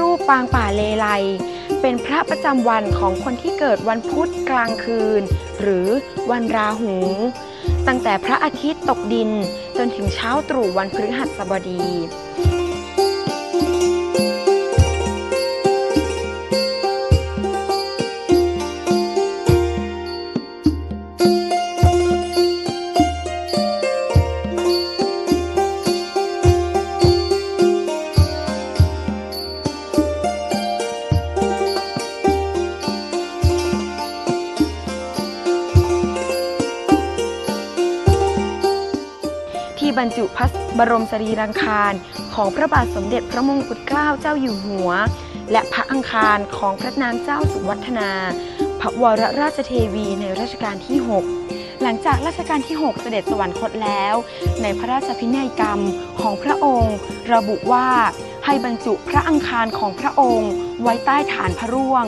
รูปปางป่าเลไลเป็นพระประจำวันของคนที่เกิดวันพุธกลางคืน หรือวันราหู ตั้งแต่พระอาทิตย์ตกดินจนถึงเช้าตรู่วันพฤหัสบดี ที่บรรจุพระบรมสรีรังคารของพระบาทสมเด็จพระมงกุฎเกล้าเจ้าอยู่หัว และพระอังคารของพระนางเจ้าสุวัฒนา พระวรราชเทวีในรัชกาลที่ 6 หลังจากรัชกาลที่ 6 เสด็จสวรรคตแล้ว ในพระราชพินัยกรรมของพระองค์ ระบุว่าให้บรรจุพระอังคารของพระองค์ ไว้ใต้ฐานพระร่วง